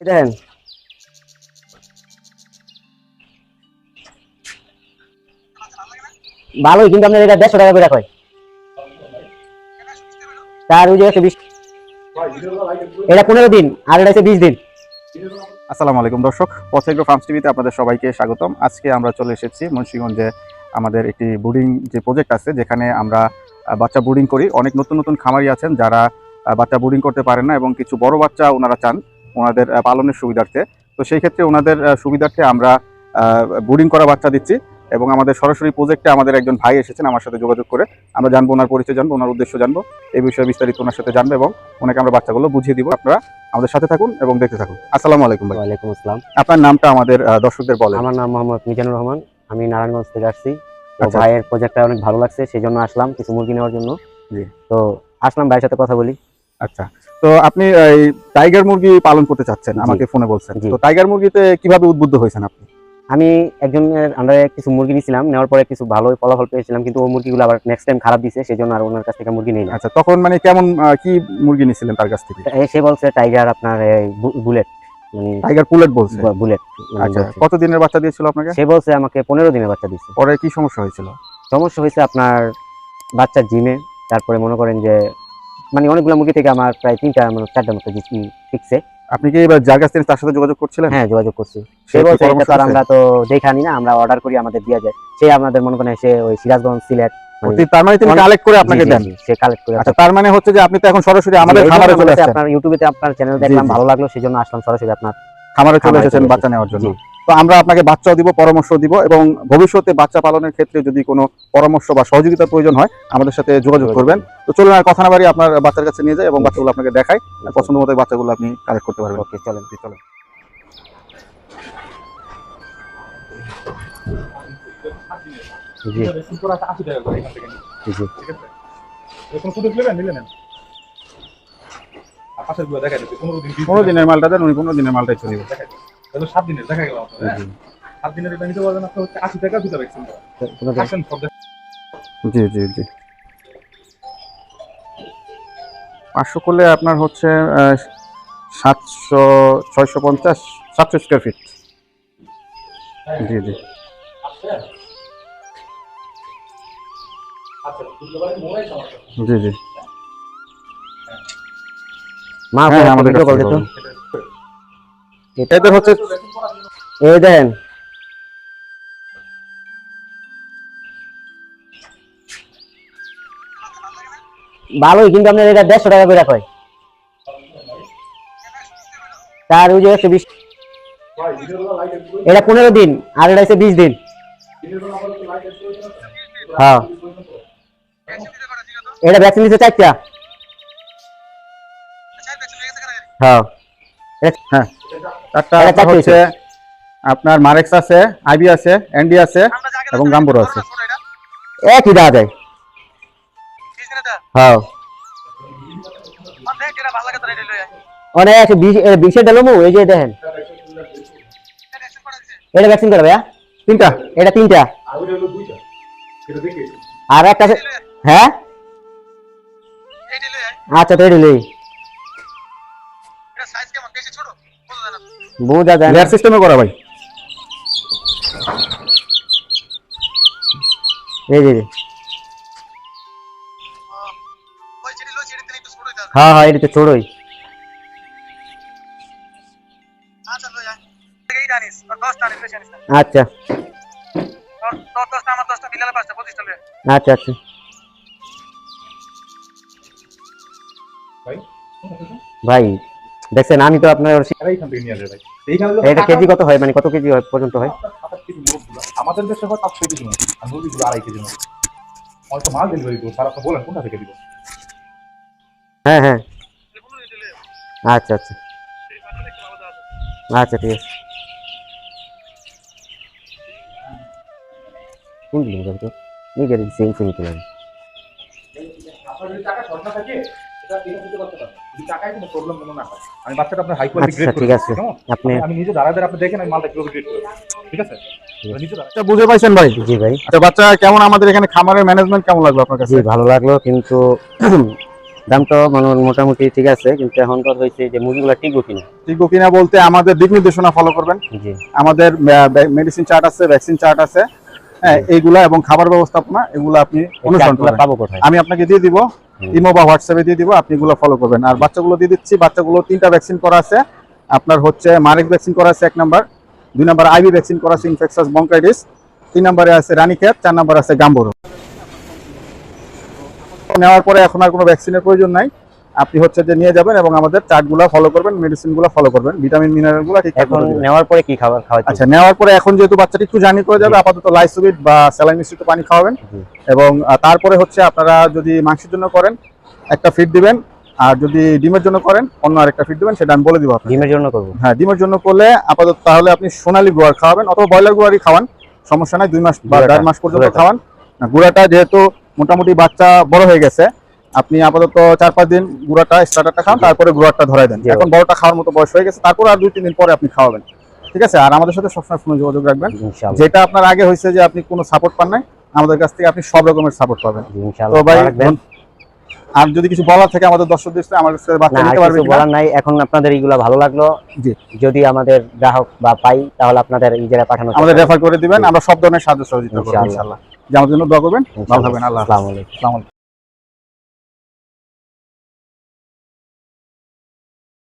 দেখেন। ভালোই, কিন্তু আপনার এটা দেড়শো টাকা করে রাখয় তার ওই বিশ এটা পনেরো দিন, আর এটা হচ্ছে বিশ দিন। আসসালামু আলাইকুম দর্শক পথেগ্রো ফার্মস টিভিতে আপনাদের সবাইকে স্বাগতম। আজকে আমরা চলে এসেছি মুন্সিগঞ্জে আমাদের একটি বোর্ডিং যে প্রজেক্ট আছে, যেখানে আমরা বাচ্চা বোর্ডিং করি। অনেক নতুন নতুন খামারি আছেন যারা বাচ্চা বোর্ডিং করতে পারেন না এবং কিছু বড় বাচ্চা ওনারা চান। ওনাদের পালনের সুবিধার্থে। তো সেই ক্ষেত্রে ওনাদের সুবিধার্থে আমরা বুডিং করা বাচ্চা দিচ্ছি এবং আমাদের সরাসরি প্রজেক্টে আমাদের একজন ভাই এসেছেন আমার সাথে যোগাযোগ করে। আমরা জানব ওনার পরিচয় জানব ওনার উদ্দেশ্য জানব। এই বিষয়ে বিস্তারিত ওনার সাথে জানব এবং ওনাকে আমরা বাচ্চাগুলো বুঝিয়ে দিব। আপনারা আমাদের সাথে থাকুন এবং দেখতে থাকুন। আসসালামু আলাইকুম ভাই। ওয়ালাইকুম আসসালাম। আপনার নামটা আমাদের দর্শকদের বলেন। আমার নাম মোহাম্মদ মিজানুর রহমান। আমি নারায়ণগঞ্জ থেকে আসছি। তো আচ্ছা। ভাইয়ের প্রজেক্টটা অনেক ভালো লাগছে সেই জন্য আসলাম কিছু মুরগি নেওয়ার জন্য। জি। তো আসলাম ভাইয়ের সাথে কথা বলি। আচ্ছা। তো আপনি এই টাইগার মুরগি পালন করতে চাচ্ছেন আমাকে ফোনে বলছেন। তো টাইগার মুরগিতে কীভাবে উদ্বুদ্ধ হয়েছেন আপনি? আমি একজনের আন্ডারে কিছু মুরগি নিয়েছিলাম নেওয়ার পরে কিছু ভালো ফলাফল পেয়েছিলাম কিন্তু ওই মুরগিগুলো আবার নেক্সট টাইম খারাপ দিছে সেই জন্য আর ওনার কাছ থেকে মুরগি নেই। আচ্ছা তখন মানে কেমন কি মুরগি নিয়েছিলেন তার কাছ থেকে? সে বলছে টাইগার আপনার বুলেট মানে টাইগার পুলেট বলছে। বুলেট আচ্ছা কত দিনের বাচ্চা দিয়েছিল আপনাকে? সে বলছে আমাকে পনেরো দিনের বাচ্চা দিচ্ছে পরে কি সমস্যা হয়েছিল? সমস্যা হয়েছে আপনার বাচ্চার জিমে তারপরে মনে করেন যে মানে অনেকগুলো মুরগি থেকে আমার প্রায় তিনটা মানে চারটা মতো ফিক্সে আপনি কি এবার যার কাছ থেকে তার সাথে যোগাযোগ করছিলেন? হ্যাঁ যোগাযোগ করছি। সে বলছে এটা তো আমরা তো দেখে আনি না আমরা অর্ডার করি আমাদের দেওয়া যায়। সে আমাদের মনে করেন সে ওই সিরাজগঞ্জ সিলেট তার মানে তিনি কালেক্ট করে আপনাকে দেন? সে কালেক্ট করে আচ্ছা তার মানে হচ্ছে যে আপনি তো এখন সরাসরি আমাদের খামারে চলে আসছেন। আপনার ইউটিউবেতে আপনার চ্যানেল দেখলাম ভালো লাগল সেই জন্য আসলাম সরাসরি আপনার খামারে চলে এসেছেন বাচ্চা নেওয়ার জন্য। তো আমরা আপনাকে বাচ্চাও দিব পরামর্শ দিব এবং ভবিষ্যতে বাচ্চা পালনের ক্ষেত্রে যদি কোনো পরামর্শ বা সহযোগিতার প্রয়োজন হয় আমাদের সাথে যোগাযোগ করবেন। তো চলুন আর কথা না বাড়ি আপনার বাচ্চার কাছে নিয়ে যাই এবং বাচ্চাগুলো আপনাকে দেখাই। আর পছন্দ মতো বাচ্চাগুলো আপনি কালেক্ট করতে পারবেন। ওকে চলেন চলেন। জি। জি পনেরো দিনের মালটা দেন উনি পনেরো দিনের মালটাই চলে যাবে সাত দিনের দেখা গেল আপনার, হ্যাঁ? সাত দিনের এটা নিতে পারবেন আপনার হচ্ছে আশি টাকা দুটা ভ্যাকসিন আসেন সব জি জি জি। পাঁচশো করলে আপনার হচ্ছে আহ, সাতশো ছয়শো পঞ্চাশ সাতশো স্কোয়ার ফিট জি জি। আচ্ছা জি জি। মা হ্যাঁ আমাদের দিত বলুন। এদের হচ্ছে এই ভালোই, কিন্তু আপনার এটা দেড়শো টাকা করে রাখয় তার ওই যে একশো বিশ এটা পনেরো দিন, আর এটা হচ্ছে বিশ দিন। হ্যাঁ। এটা ভ্যাকসিন দিচ্ছে চারটা। হ্যাঁ। হ্যাঁ। চারটা হচ্ছে আপনার মারেক্স আছে আইবি আছে এনডি আছে এবং গাম্বুরো আছে। একই দেওয়া যায় হ্যাঁ। অনেক বিশ এ, বিশের দিলাম এই যে দেখেন। এটা ভ্যাকসিন করে ভাইয়া তিনটা এটা তিনটা। আর ওইটা হলো দুইটা সেটা দেখে আর একটা হ্যাঁ। আচ্ছা তো এটা লই বোঝা যায় লেয়ার সিস্টেমে করা ভাই। এই যে। হ্যাঁ হ্যাঁ এটা তো ছোড়ই আচ্ছা। আচ্ছা আচ্ছা। ভাই ভাই দেখছেন আমি তো আপনার এটা কেজি কত হয়? মানে কত কেজি হয় পর্যন্ত হয়? আমাদের দেশে হয় পাঁচশো কেজি আর মুরগিগুলো আড়াই কেজি হয়তো মাল ডেলিভারি দেবো স্যার আপনি বলেন কোনটা থেকে দিব। হ্যাঁ হ্যাঁ। আচ্ছা আচ্ছা। আচ্ছা ঠিক আছে। কোন যাবে তো নিজের সেম সেম তুলে আপনার যদি টাকা শর্ট না থাকে আমি বাচ্চাটা আপনার হাই কোয়ালিটি আচ্ছা গ্রেড ঠিক আছে। আপনি আমি নিজে দাঁড়ায় আপনি দেখেন আমি মালটা কীভাবে গ্রেড করি ঠিক আছে? আচ্ছা বুঝে পাইছেন ভাই? জি ভাই। আচ্ছা বাচ্চা কেমন আমাদের এখানে খামারের ম্যানেজমেন্ট কেমন লাগল আপনার কাছে? ভালো লাগল কিন্তু দাম তো মানে মোটামুটি ঠিক আছে কিন্তু এখন তো হয়েছে যে মুরগিগুলো টিকবো কিনা। ঠিক কিনা বলতে আমাদের দিক নির্দেশনা ফলো করবেন। আমাদের মেডিসিন চার্ট আছে ভ্যাকসিন চার্ট আছে। হ্যাঁ এইগুলা এবং খাবার ব্যবস্থাপনা এগুলো আপনি অনুসরণ করবেন। পাবো কোথায়? আমি আপনাকে দিয়ে দিব। ইমো বা হোয়াটসঅ্যাপে দিয়ে দিব আপনি এগুলো ফলো করবেন। আর বাচ্চাগুলো দিয়ে দিচ্ছি বাচ্চাগুলো তিনটা ভ্যাকসিন করা আছে। আপনার হচ্ছে মারেক ভ্যাকসিন করা আছে এক নাম্বার দুই নাম্বার আইবি ভ্যাকসিন করা আছে ইনফেকশাস বঙ্কাইটিস তিন নম্বরে আছে রানীক্ষেত চার নম্বরে আছে গাম্বুরো। নেওয়ার পরে এখন আর কোনো ভ্যাকসিনের প্রয়োজন নাই। আপনি হচ্ছে যে নিয়ে যাবেন এবং আমাদের চার্টগুলো ফলো করবেন মেডিসিনগুলো ফলো করবেন ভিটামিন মিনারেলগুলো ঠিকঠাক এখন নেওয়ার পরে কি খাবার খাওয়াচ্ছি আচ্ছা নেওয়ার পরে এখন যেহেতু বাচ্চাটি একটু জার্নি করে যাবে। আপাতত লাইসোবিট বা স্যালাইন মিশ্রিত পানি খাওয়াবেন। এবং তারপরে হচ্ছে আপনারা যদি মাংসের জন্য করেন একটা ফিড দিবেন আর যদি ডিমের জন্য করেন অন্য আরেকটা ফিড দিবেন সেটা আমি বলে দিব আপনাকে। ডিমের জন্য করব। হ্যাঁ ডিমের জন্য করলে আপাতত তাহলে আপনি সোনালী গুয়ার খাওয়াবেন অথবা ব্রয়লার গুয়ারই খাওয়ান সমস্যা নাই দুই মাস বা দেড় মাস পর্যন্ত খাওয়ান। গুঁড়াটা যেহেতু মোটামুটি বাচ্চা বড় হয়ে গেছে আপনি আপাতত চার পাঁচ দিন গুঁড়াটা স্টার্টারটা খান তারপরে গুঁড়াটা ধরাই দেন। এখন বড়টা খাওয়ার মতো বয়স হয়ে গেছে তারপর আর দুই তিন দিন পরে আপনি খাওয়াবেন। ঠিক আছে? আর আমাদের সাথে সবসময় ফোনে যোগাযোগ রাখবেন। যেটা আপনার আগে হয়েছে যে আপনি কোনো সাপোর্ট পান নাই আমাদের কাছ থেকে আপনি সব রকমের সাপোর্ট পাবেন। তো ভাই আর যদি কিছু বলার থাকে আমাদের দর্শকদের সাথে আমার কাছে বাচ্চা নিতে পারবে কিছু বলার নাই। এখন আপনাদের এইগুলা ভালো লাগল। জি। যদি আমাদের গ্রাহক বা পাই তাহলে আপনাদের এই জায়গায় পাঠানো আমাদের রেফার করে দিবেন আমরা সব ধরনের সাহায্য সহযোগিতা করব ইনশাআল্লাহ। যে আমাদের জন্য দোয়া করবেন ভালো থাকবেন। আল্লাহ আসসালামু আলাইকুম।